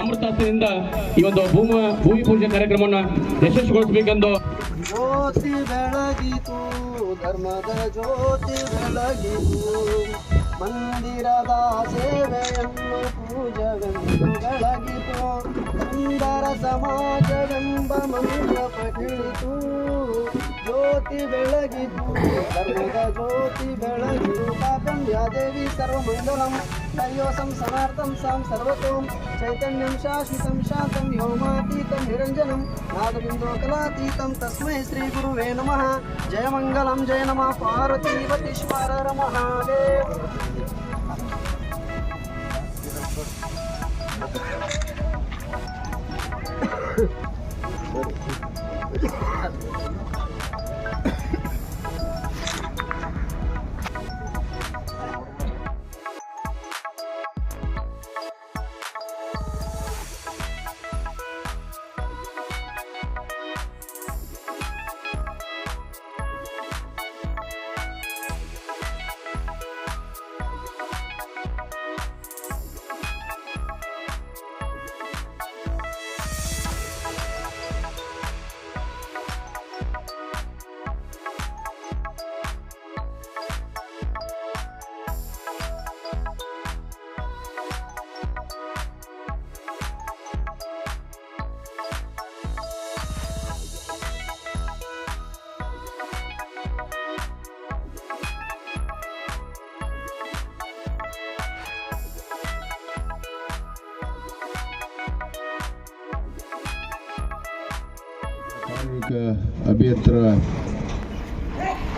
ಅಮೃತಾಸ್ತ್ರದಿಂದ ಈ ಒಂದು ಭೂಮ, ಭೂಮಿ ಪೂಜೆ ಕಾರ್ಯಕ್ರಮವನ್ನು ಯಶಸ್ವಿಗೊಳಿಸಬೇಕೆಂದು ಜ್ಯೋತಿ ಬೆಳಗಿತು, ಧರ್ಮದ ಜ್ಯೋತಿ ಬೆಳಗಿತು. ಮಂದಿರದ ಸೇವೆಯನ್ನು ಪೂಜವೆಂದು ಬೆಳಗಿತು. ಸುಂದರ ಸಮಾಜವೆಂಬ ಮಂದಿರ ತಿಳಿತು ಜ್ಯೋತಿ ಬೆಳಗಿತು ಧರ್ಮದ ಜ್ಯೋತಿ ಬೆಳಗಿತು ಪಾಪಂ ಯಾದೇವಿ ಸರ್ವಮಂಗಲಂ ಹರಿಯೋಸಂ ಸನಾರ್ಥಂ ಸಾಂ ಸರ್ವತೋಂ ಚೈತನ್ಯಂ ಶಾಶ್ವತಂ ಶಾಂತಂ ವ್ಯೋಮಾತೀತಂ ನಿರಂಜನಂ ನಾದಬಿಂದೋಕಲಾತೀತಂ ತಸ್ಮೈ ಶ್ರೀ ಗುರುವೇ ನಮಃ ಜಯ ಮಂಗಲಂ ಜಯ ನಮಃ ಪಾರ್ವತೀವತೀಶ್ವರರ ಮಹಾದೇವ ಕಾರ್ಮಿಕ ಅಭಿಯಂತರ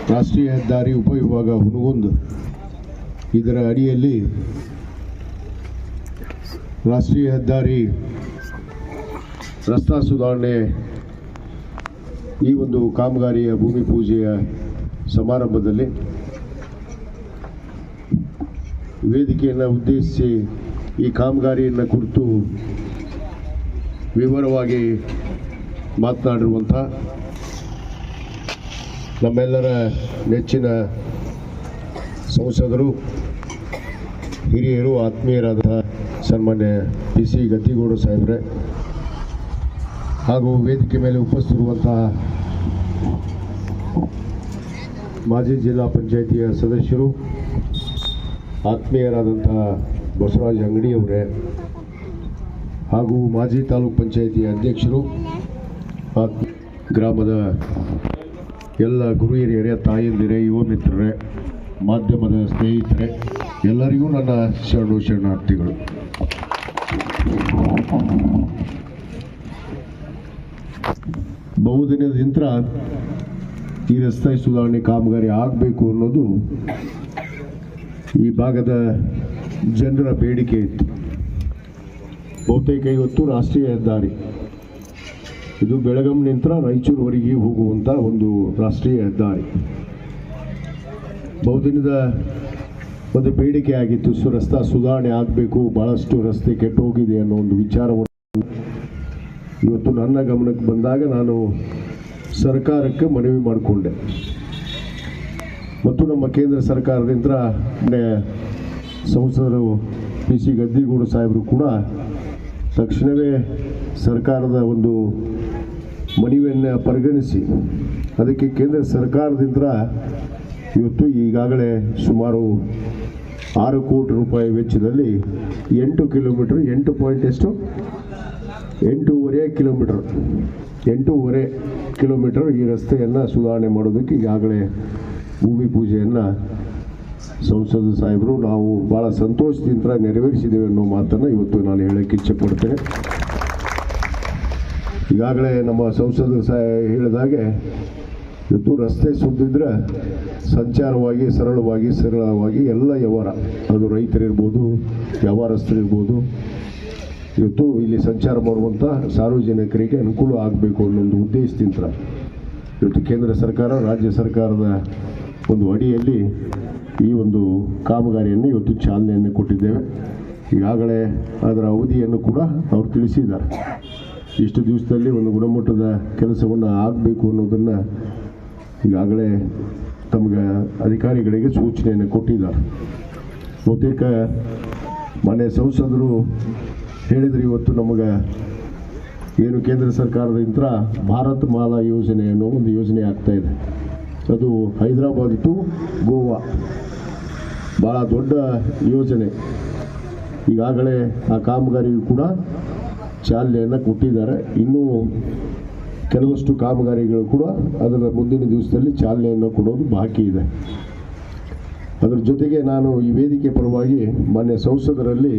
ರಾಷ್ಟ್ರೀಯ ಹೆದ್ದಾರಿ ಉಪವಿಭಾಗ ಹುನಗುಂದು ಇದರ ಅಡಿಯಲ್ಲಿ ರಾಷ್ಟ್ರೀಯ ಹೆದ್ದಾರಿ ರಸ್ತಾ ಸುಧಾರಣೆ ಈ ಒಂದು ಕಾಮಗಾರಿಯ ಭೂಮಿ ಪೂಜೆಯ ಸಮಾರಂಭದಲ್ಲಿ ವೇದಿಕೆಯನ್ನು ಉದ್ದೇಶಿಸಿ ಈ ಕಾಮಗಾರಿಯನ್ನು ಕುರಿತು ವಿವರವಾಗಿ ಮಾತನಾಡಿರುವಂಥ ನಮ್ಮೆಲ್ಲರ ನೆಚ್ಚಿನ ಸಂಸದರು, ಹಿರಿಯರು ಆತ್ಮೀಯರಾದ ಸನ್ಮಾನ್ಯ ಪಿ ಸಿ ಗದ್ದಿಗೌಡ ಸಾಹೇಬ್ರೆ, ಹಾಗೂ ವೇದಿಕೆ ಮೇಲೆ ಉಪಸ್ಥಿತಿರುವಂತಹ ಮಾಜಿ ಜಿಲ್ಲಾ ಪಂಚಾಯಿತಿಯ ಸದಸ್ಯರು, ಆತ್ಮೀಯರಾದಂತಹ ಬಸವರಾಜ ಅಂಗಡಿಯವರೇ, ಹಾಗೂ ಮಾಜಿ ತಾಲೂಕ್ ಪಂಚಾಯಿತಿ ಅಧ್ಯಕ್ಷರು ಗ್ರಾಮದ ಎಲ್ಲ ಗುರು ಹಿರಿಯರೇ ತಾಯಂದಿರೇ ಯುವ ಮಿತ್ರರೇ, ಮಾಧ್ಯಮದ ಸ್ನೇಹಿತರೆ, ಎಲ್ಲರಿಗೂ ನನ್ನ ಶರಣು ಶರಣಾರ್ಥಿಗಳು. ಬಹುದಿನದ ನಂತರ ಈ ರಸ್ತೆ ಸುಧಾರಣೆ ಕಾಮಗಾರಿ ಆಗಬೇಕು ಅನ್ನೋದು ಈ ಭಾಗದ ಜನರ ಬೇಡಿಕೆ ಇತ್ತು. ಬಹುತೇಕ ಇವತ್ತು ರಾಷ್ಟ್ರೀಯ ಹೆದ್ದಾರಿ. ಇದು ಬೆಳಗಾಂ ನಂತರ ರಾಯಚೂರುವರೆಗೆ ಹೋಗುವಂಥ ಒಂದು ರಾಷ್ಟ್ರೀಯ ಹೆದ್ದಾರಿ. ಬಹುದಿನದ ಒಂದು ಬೇಡಿಕೆ ಆಗಿತ್ತು, ಸು, ರಸ್ತಾ ಸುಧಾರಣೆ ಆಗಬೇಕು ಭಾಳಷ್ಟು ರಸ್ತೆ ಕೆಟ್ಟು ಹೋಗಿದೆ ಅನ್ನೋ ಒಂದು ವಿಚಾರವನ್ನು ಇವತ್ತು ನನ್ನ ಗಮನಕ್ಕೆ ಬಂದಾಗ ನಾನು ಸರ್ಕಾರಕ್ಕೆ ಮನವಿ ಮಾಡಿಕೊಂಡೆ. ಮತ್ತು ನಮ್ಮ ಕೇಂದ್ರ ಸರ್ಕಾರದಿಂದ ಸಂಸದರು ಪಿ ಸಿ ಗದ್ದಿಗೌಡ ಸಾಹೇಬರು ಕೂಡ ತಕ್ಷಣವೇ ಸರ್ಕಾರದ ಒಂದು ಮನವಿಯನ್ನು ಪರಿಗಣಿಸಿ ಅದಕ್ಕೆ ಕೇಂದ್ರ ಸರ್ಕಾರದಿಂದ ಇವತ್ತು ಈಗಾಗಲೇ ಸುಮಾರು ಆರು ಕೋಟಿ ರೂಪಾಯಿ ವೆಚ್ಚದಲ್ಲಿ ಎಂಟು ಕಿಲೋಮೀಟ್ರ್, ಎಂಟು ಪಾಯಿಂಟ್ ಎಷ್ಟು? ಎಂಟೂವರೆ ಕಿಲೋಮೀಟ್ರ್. ಎಂಟೂವರೆ ಕಿಲೋಮೀಟರ್ ಈ ರಸ್ತೆಯನ್ನು ಸುಧಾರಣೆ ಮಾಡೋದಕ್ಕೆ ಈಗಾಗಲೇ ಭೂಮಿ ಪೂಜೆಯನ್ನು ಸಂಸದ ಸಾಹೇಬರು ನಾವು ಭಾಳ ಸಂತೋಷದಿಂದ ನೆರವೇರಿಸಿದ್ದೇವೆ ಅನ್ನೋ ಮಾತನ್ನು ಇವತ್ತು ನಾನು ಹೇಳೋಕ್ಕೆ ಇಚ್ಛೆ ಪಡ್ತೇನೆ. ಈಗಾಗಲೇ ನಮ್ಮ ಸಂಸದರು ಸಹ ಹೇಳಿದಾಗೆ ಇವತ್ತು ರಸ್ತೆ ಸುದ್ದಿದ್ರೆ ಸಂಚಾರವಾಗಿ, ಸರಳವಾಗಿ ಸರಳವಾಗಿ ಎಲ್ಲ ವ್ಯವಹಾರ. ಅದು ರೈತರಿರ್ಬೋದು, ವ್ಯವಹಾರಸ್ಥರಿರ್ಬೋದು, ಇವತ್ತು ಇಲ್ಲಿ ಸಂಚಾರ ಮಾಡುವಂಥ ಸಾರ್ವಜನಿಕರಿಗೆ ಅನುಕೂಲ ಆಗಬೇಕು ಅನ್ನೋ ಒಂದು ಉದ್ದೇಶದಿಂದ ಇವತ್ತು ಕೇಂದ್ರ ಸರ್ಕಾರ, ರಾಜ್ಯ ಸರ್ಕಾರದ ಒಂದು ಅಡಿಯಲ್ಲಿ ಈ ಒಂದು ಕಾಮಗಾರಿಯನ್ನು ಇವತ್ತು ಚಾಲನೆಯನ್ನು ಕೊಟ್ಟಿದ್ದೇವೆ. ಈಗಾಗಲೇ ಅದರ ಅವಧಿಯನ್ನು ಕೂಡ ಅವರು ತಿಳಿಸಿದ್ದಾರೆ. ಇಷ್ಟು ದಿವಸದಲ್ಲಿ ಒಂದು ಗುಣಮಟ್ಟದ ಕೆಲಸವನ್ನು ಆಗಬೇಕು ಅನ್ನೋದನ್ನು ಈಗಾಗಲೇ ತಮಗೆ ಅಧಿಕಾರಿಗಳಿಗೆ ಸೂಚನೆಯನ್ನು ಕೊಟ್ಟಿದ್ದಾರೆ. ಬಹುತೇಕ ಮನೆ ಸಂಸದರು ಹೇಳಿದ್ರು ಇವತ್ತು ನಮಗೆ ಏನು ಕೇಂದ್ರ ಸರ್ಕಾರದಿಂದ ಭಾರತ್ ಮಾಲಾ ಯೋಜನೆ ಅನ್ನೋ ಒಂದು ಯೋಜನೆ ಆಗ್ತಾ ಇದೆ. ಅದು ಹೈದರಾಬಾದ್ ಟು ಗೋವಾ. ಭಾಳ ದೊಡ್ಡ ಯೋಜನೆ. ಈಗಾಗಲೇ ಆ ಕಾಮಗಾರಿಯು ಕೂಡ ಚಾಲನೆಯನ್ನು ಕೊಟ್ಟಿದ್ದಾರೆ. ಇನ್ನೂ ಕೆಲವಷ್ಟು ಕಾಮಗಾರಿಗಳು ಕೂಡ ಅದರ ಮುಂದಿನ ದಿವಸದಲ್ಲಿ ಚಾಲನೆಯನ್ನು ಕೊಡೋದು ಬಾಕಿ ಇದೆ. ಅದರ ಜೊತೆಗೆ ನಾನು ಈ ವೇದಿಕೆ ಪರವಾಗಿ ಮಾನ್ಯ ಸಂಸದರಲ್ಲಿ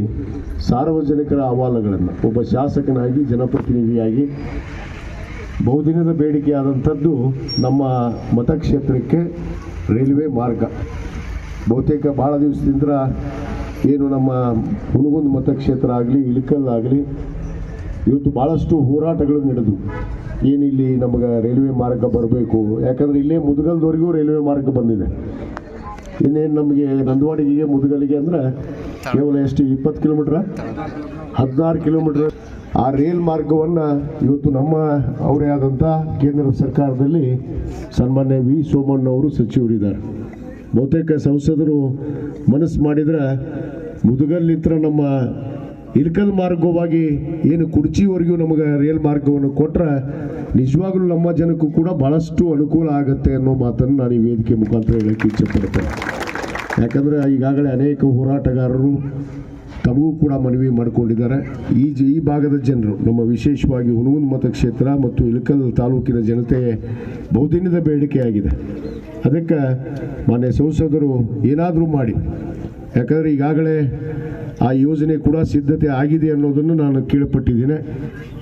ಸಾರ್ವಜನಿಕರ ಅಹವಾಲುಗಳನ್ನು, ಒಬ್ಬ ಶಾಸಕನಾಗಿ, ಜನಪ್ರತಿನಿಧಿಯಾಗಿ, ಬಹುದಿನದ ಬೇಡಿಕೆಯಾದಂಥದ್ದು ನಮ್ಮ ಮತಕ್ಷೇತ್ರಕ್ಕೆ ರೈಲ್ವೆ ಮಾರ್ಗ. ಬಹುತೇಕ ಭಾಳ ದಿವಸದಿಂದ ಏನು ನಮ್ಮ ಹುನಗುಂದ ಮತಕ್ಷೇತ್ರ ಆಗಲಿ ಇಳಕಲ್ಲಾಗಲಿ ಇವತ್ತು ಭಾಳಷ್ಟು ಹೋರಾಟಗಳು ನಡೆದು ಏನಿಲ್ಲಿ ನಮಗೆ ರೈಲ್ವೆ ಮಾರ್ಗ ಬರಬೇಕು. ಯಾಕಂದರೆ ಇಲ್ಲೇ ಮುದಗಲ್ದವರೆಗೂ ರೈಲ್ವೆ ಮಾರ್ಗ ಬಂದಿದೆ. ಇನ್ನೇನು ನಮಗೆ ನಂದವಾಡಿಗೆ ಮುದುಗಲಿಗೆ ಅಂದರೆ ಕೇವಲ ಎಷ್ಟು, ಇಪ್ಪತ್ತು ಕಿಲೋಮೀಟ್ರ? ಹದಿನಾರು ಕಿಲೋಮೀಟ್ರ್. ಆ ರೈಲ್ ಮಾರ್ಗವನ್ನು ಇವತ್ತು ನಮ್ಮ ಅವರೇ ಆದಂಥ ಕೇಂದ್ರ ಸರ್ಕಾರದಲ್ಲಿ ಸನ್ಮಾನ್ಯ ವಿ ಸೋಮಣ್ಣ ಅವರು ಸಚಿವರಿದ್ದಾರೆ. ಬಹುತೇಕ ಸಂಸದರು ಮನಸ್ಸು ಮಾಡಿದರೆ ಮುದುಗಲ್ಲಿತ್ರ ನಮ್ಮ ಇಲ್ಕಲ್ ಮಾರ್ಗವಾಗಿ ಏನು ಕುರ್ಚಿವರೆಗೂ ನಮಗೆ ರೈಲ್ ಮಾರ್ಗವನ್ನು ಕೊಟ್ಟರೆ ನಿಜವಾಗ್ಲೂ ನಮ್ಮ ಜನಕ್ಕೂ ಕೂಡ ಭಾಳಷ್ಟು ಅನುಕೂಲ ಆಗುತ್ತೆ ಅನ್ನೋ ಮಾತನ್ನು ನಾನು ಈ ವೇದಿಕೆ ಮುಖಾಂತರ ಹೇಳಕ್ಕೆ ಇಚ್ಛೆಪಡ್ತೇನೆ. ಯಾಕಂದರೆ ಈಗಾಗಲೇ ಅನೇಕ ಹೋರಾಟಗಾರರು ತಮಗೂ ಕೂಡ ಮನವಿ ಮಾಡಿಕೊಂಡಿದ್ದಾರೆ. ಈ ಈ ಭಾಗದ ಜನರು, ನಮ್ಮ ವಿಶೇಷವಾಗಿ ಹುಣಗುಂದ ಮತಕ್ಷೇತ್ರ ಮತ್ತು ಇಳಕಲ್ ತಾಲೂಕಿನ ಜನತೆ ಬಹುದಿನದ ಬೇಡಿಕೆಯಾಗಿದೆ. ಅದಕ್ಕೆ ಮಾನ್ಯ ಸಂಸದರು ಏನಾದರೂ ಮಾಡಿ. ಯಾಕಂದರೆ ಈಗಾಗಲೇ ಆ ಯೋಜನೆ ಕೂಡ ಸಿದ್ಧತೆ ಆಗಿದೆ ಅನ್ನೋದನ್ನು ನಾನು ಕೇಳಪಟ್ಟಿದ್ದೇನೆ.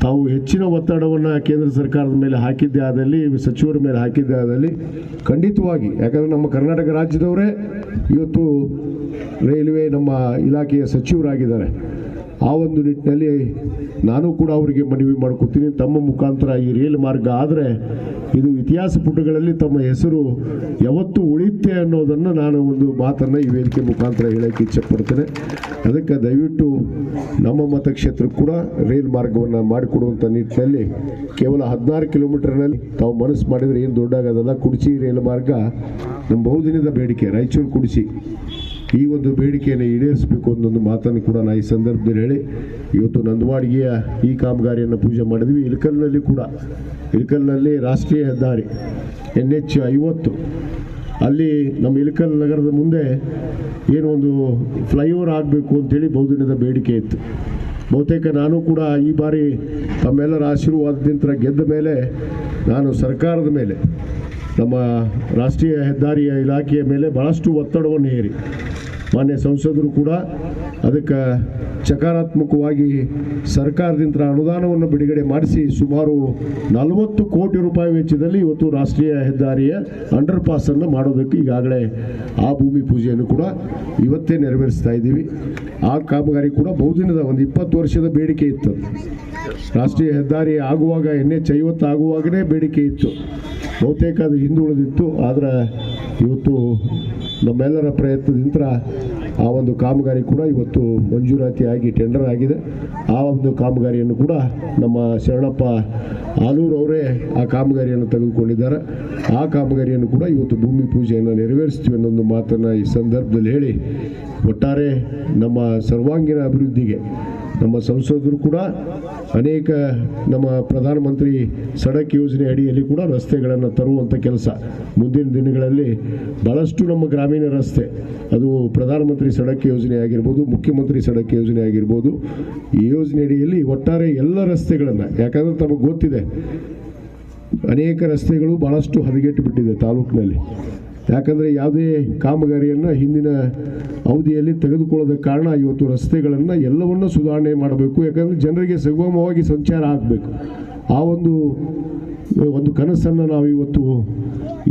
ತಾವು ಹೆಚ್ಚಿನ ಒತ್ತಡವನ್ನು ಕೇಂದ್ರ ಸರ್ಕಾರದ ಮೇಲೆ ಹಾಕಿದ್ದೇ ಆದಲ್ಲಿ, ಸಚಿವರ ಮೇಲೆ ಹಾಕಿದ್ದೇ ಆದಲ್ಲಿ ಖಂಡಿತವಾಗಿ, ಯಾಕಂದರೆ ನಮ್ಮ ಕರ್ನಾಟಕ ರಾಜ್ಯದವರೇ ಇವತ್ತು ರೈಲ್ವೆ ನಮ್ಮ ಇಲಾಖೆಯ ಸಚಿವರಾಗಿದ್ದಾರೆ. ಆ ಒಂದು ನಿಟ್ಟಿನಲ್ಲಿ ನಾನು ಕೂಡ ಅವರಿಗೆ ಮನವಿ ಮಾಡ್ಕೊತೀನಿ. ತಮ್ಮ ಮುಖಾಂತರ ಈ ರೇಲ್ ಮಾರ್ಗ ಆದರೆ ಇದು ಇತಿಹಾಸ ಪುಟಗಳಲ್ಲಿ ತಮ್ಮ ಹೆಸರು ಯಾವತ್ತೂ ಉಳಿಯುತ್ತೆ ಅನ್ನೋದನ್ನು ನಾನು ಒಂದು ಮಾತನ್ನು ಈ ವೇದಿಕೆ ಮುಖಾಂತರ ಹೇಳೋಕ್ಕೆ ಇಚ್ಛೆಪಡ್ತೇನೆ. ಅದಕ್ಕೆ ದಯವಿಟ್ಟು ನಮ್ಮ ಮತಕ್ಷೇತ್ರಕ್ಕೆ ಕೂಡ ರೈಲು ಮಾರ್ಗವನ್ನು ಮಾಡಿಕೊಡುವಂಥ ನಿಟ್ಟಿನಲ್ಲಿ ಕೇವಲ ಹದಿನಾರು ಕಿಲೋಮೀಟರ್ನಲ್ಲಿ ತಾವು ಮನಸ್ಸು ಮಾಡಿದರೆ ಏನು ದೊಡ್ಡಾಗೋದಲ್ಲ ಕುಡಿಸಿ ರೈಲು ಮಾರ್ಗ. ನಮ್ಮ ಬಹುದಿನದ ಬೇಡಿಕೆ, ರಾಯಚೂರು ಕುಡಿಸಿ ಈ ಒಂದು ಬೇಡಿಕೆಯನ್ನು ಈಡೇರಿಸಬೇಕು ಅನ್ನೊಂದು ಮಾತನ್ನು ಕೂಡ ನಾ ಈ ಸಂದರ್ಭದಲ್ಲಿ ಹೇಳಿ, ಇವತ್ತು ನಂದವಾಡಿಗೆಯ ಈ ಕಾಮಗಾರಿಯನ್ನು ಪೂಜೆ ಮಾಡಿದ್ವಿ. ಇಳಕಲ್ನಲ್ಲಿ ಕೂಡ, ಇಳಕಲ್ನಲ್ಲಿ ರಾಷ್ಟ್ರೀಯ ಹೆದ್ದಾರಿ ಎನ್ ಎಚ್ ಐವತ್ತು. ಅಲ್ಲಿ ನಮ್ಮ ಇಳಕಲ್ ನಗರದ ಮುಂದೆ ಏನು ಒಂದು ಫ್ಲೈಓವರ್ ಆಗಬೇಕು ಅಂತೇಳಿ ಬಹುದಿನದ ಬೇಡಿಕೆ ಇತ್ತು. ಬಹುತೇಕ ನಾನು ಕೂಡ ಈ ಬಾರಿ ತಮ್ಮೆಲ್ಲರ ಆಶೀರ್ವಾದದಿಂದ ಗೆದ್ದ ಮೇಲೆ, ನಾನು ಸರ್ಕಾರದ ಮೇಲೆ, ನಮ್ಮ ರಾಷ್ಟ್ರೀಯ ಹೆದ್ದಾರಿಯ ಇಲಾಖೆಯ ಮೇಲೆ ಭಾಳಷ್ಟು ಒತ್ತಡವನ್ನು ಹೇರಿ. ಮಾನ್ಯ ಸಂಸದರು ಕೂಡ ಅದಕ್ಕೆ ಸಕಾರಾತ್ಮಕವಾಗಿ ಸರ್ಕಾರದಿಂದ ಅನುದಾನವನ್ನು ಬಿಡುಗಡೆ ಮಾಡಿಸಿ ಸುಮಾರು ನಲವತ್ತು ಕೋಟಿ ರೂಪಾಯಿ ವೆಚ್ಚದಲ್ಲಿ ಇವತ್ತು ರಾಷ್ಟ್ರೀಯ ಹೆದ್ದಾರಿಯ ಅಂಡರ್ ಪಾಸನ್ನು ಮಾಡೋದಕ್ಕೆ ಈಗಾಗಲೇ ಆ ಭೂಮಿ ಪೂಜೆಯನ್ನು ಕೂಡ ಇವತ್ತೇ ನೆರವೇರಿಸ್ತಾ ಇದ್ದೀವಿ. ಆ ಕಾಮಗಾರಿ ಕೂಡ ಬಹುದಿನದ ಒಂದು ಇಪ್ಪತ್ತು ವರ್ಷದ ಬೇಡಿಕೆ ಇತ್ತು. ರಾಷ್ಟ್ರೀಯ ಹೆದ್ದಾರಿ ಆಗುವಾಗ ಎನ್ ಎಚ್ ಐವತ್ತು ಆಗುವಾಗಲೇ ಬೇಡಿಕೆ ಇತ್ತು. ಬಹುತೇಕ ಅದು ಹಿಂದುಳಿದಿತ್ತು, ಆದರೆ ಇವತ್ತು ನಮ್ಮೆಲ್ಲರ ಪ್ರಯತ್ನದಿಂದ ಆ ಒಂದು ಕಾಮಗಾರಿ ಕೂಡ ಇವತ್ತು ಮಂಜೂರಾತಿಯಾಗಿ ಟೆಂಡರ್ ಆಗಿದೆ. ಆ ಒಂದು ಕಾಮಗಾರಿಯನ್ನು ಕೂಡ ನಮ್ಮ ಶರಣಪ್ಪ ಆಲೂರು ಅವರೇ ಆ ಕಾಮಗಾರಿಯನ್ನು ತೆಗೆದುಕೊಂಡಿದ್ದಾರೆ. ಆ ಕಾಮಗಾರಿಯನ್ನು ಕೂಡ ಇವತ್ತು ಭೂಮಿ ಪೂಜೆಯನ್ನು ನೆರವೇರಿಸ್ತೀವಿ ಒಂದು ಮಾತನ್ನು ಈ ಸಂದರ್ಭದಲ್ಲಿ ಹೇಳಿ, ಒಟ್ಟಾರೆ ನಮ್ಮ ಸರ್ವಾಂಗೀಣ ಅಭಿವೃದ್ಧಿಗೆ ನಮ್ಮ ಸಂಸದರು ಕೂಡ, ಅನೇಕ ನಮ್ಮ ಪ್ರಧಾನಮಂತ್ರಿ ಸಡಕ್ ಯೋಜನೆ ಅಡಿಯಲ್ಲಿ ಕೂಡ ರಸ್ತೆಗಳನ್ನು ತರುವಂಥ ಕೆಲಸ. ಮುಂದಿನ ದಿನಗಳಲ್ಲಿ ಭಾಳಷ್ಟು ನಮ್ಮ ಗ್ರಾಮೀಣ ರಸ್ತೆ, ಅದು ಪ್ರಧಾನಮಂತ್ರಿ ಸಡಕ್ ಯೋಜನೆ ಆಗಿರ್ಬೋದು, ಮುಖ್ಯಮಂತ್ರಿ ಸಡಕ್ ಯೋಜನೆ ಆಗಿರ್ಬೋದು, ಈ ಯೋಜನೆ ಅಡಿಯಲ್ಲಿ ಒಟ್ಟಾರೆ ಎಲ್ಲ ರಸ್ತೆಗಳನ್ನು, ಯಾಕಂದರೆ ತಮಗೆ ಗೊತ್ತಿದೆ, ಅನೇಕ ರಸ್ತೆಗಳು ಭಾಳಷ್ಟು ಹದಗೆಟ್ಟು ಬಿಟ್ಟಿದೆ ತಾಲೂಕಿನಲ್ಲಿ. ಯಾಕಂದರೆ ಯಾವುದೇ ಕಾಮಗಾರಿಯನ್ನು ಹಿಂದಿನ ಅವಧಿಯಲ್ಲಿ ತೆಗೆದುಕೊಳ್ಳೋದಕ್ಕೆ ಕಾರಣ ಇವತ್ತು ರಸ್ತೆಗಳನ್ನು ಎಲ್ಲವನ್ನೂ ಸುಧಾರಣೆ ಮಾಡಬೇಕು. ಯಾಕಂದರೆ ಜನರಿಗೆ ಸುಗಮವಾಗಿ ಸಂಚಾರ ಆಗಬೇಕು. ಆ ಒಂದು ಒಂದು ಕನಸನ್ನು ನಾವು ಇವತ್ತು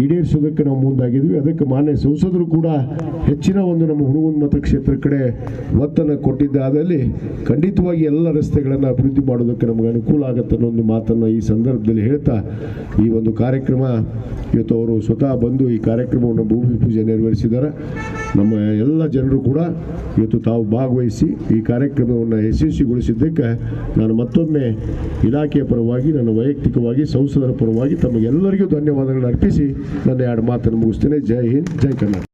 ಈಡೇರಿಸೋದಕ್ಕೆ ನಾವು ಮುಂದಾಗಿದ್ವಿ. ಅದಕ್ಕೆ ಮಾನ್ಯ ಸಂಸದರು ಕೂಡ ಹೆಚ್ಚಿನ ಒಂದು ನಮ್ಮ ಹುಣಗುಂದ ಮತಕ್ಷೇತ್ರ ಕಡೆ ಒತ್ತನ್ನು ಕೊಟ್ಟಿದ್ದಾದಲ್ಲಿ ಖಂಡಿತವಾಗಿ ಎಲ್ಲ ರಸ್ತೆಗಳನ್ನು ಅಭಿವೃದ್ಧಿ ಮಾಡೋದಕ್ಕೆ ನಮಗೆ ಅನುಕೂಲ ಆಗುತ್ತೆ ಅನ್ನೋ ಒಂದು ಮಾತನ್ನು ಈ ಸಂದರ್ಭದಲ್ಲಿ ಹೇಳ್ತಾ ಈ ಒಂದು ಕಾರ್ಯಕ್ರಮ ಇವತ್ತು ಅವರು ಸ್ವತಃ ಬಂದು ಈ ಕಾರ್ಯಕ್ರಮವನ್ನು ಭೂಮಿ ಪೂಜೆ ನೆರವೇರಿಸಿದ್ದಾರೆ. ನಮ್ಮ ಎಲ್ಲ ಜನರು ಕೂಡ ಇವತ್ತು ತಾವು ಭಾಗವಹಿಸಿ ಈ ಕಾರ್ಯಕ್ರಮವನ್ನು ಯಶಸ್ವಿಗೊಳಿಸಿದ್ದಕ್ಕೆ ನಾನು ಮತ್ತೊಮ್ಮೆ ಇಲಾಖೆಯ ಪರವಾಗಿ, ನನ್ನ ವೈಯಕ್ತಿಕವಾಗಿ, ಸಂಸದರ ಪರವಾಗಿ ತಮಗೆಲ್ಲರಿಗೂ ಧನ್ಯವಾದಗಳನ್ನು ಅರ್ಪಿಸಿ ನನ್ನ ಎರಡು ಮಾತನ್ನು ಮುಗಿಸ್ತೇನೆ. ಜೈ ಹಿಂದ್, ಜೈ ಕರ್ನಾಟಕ.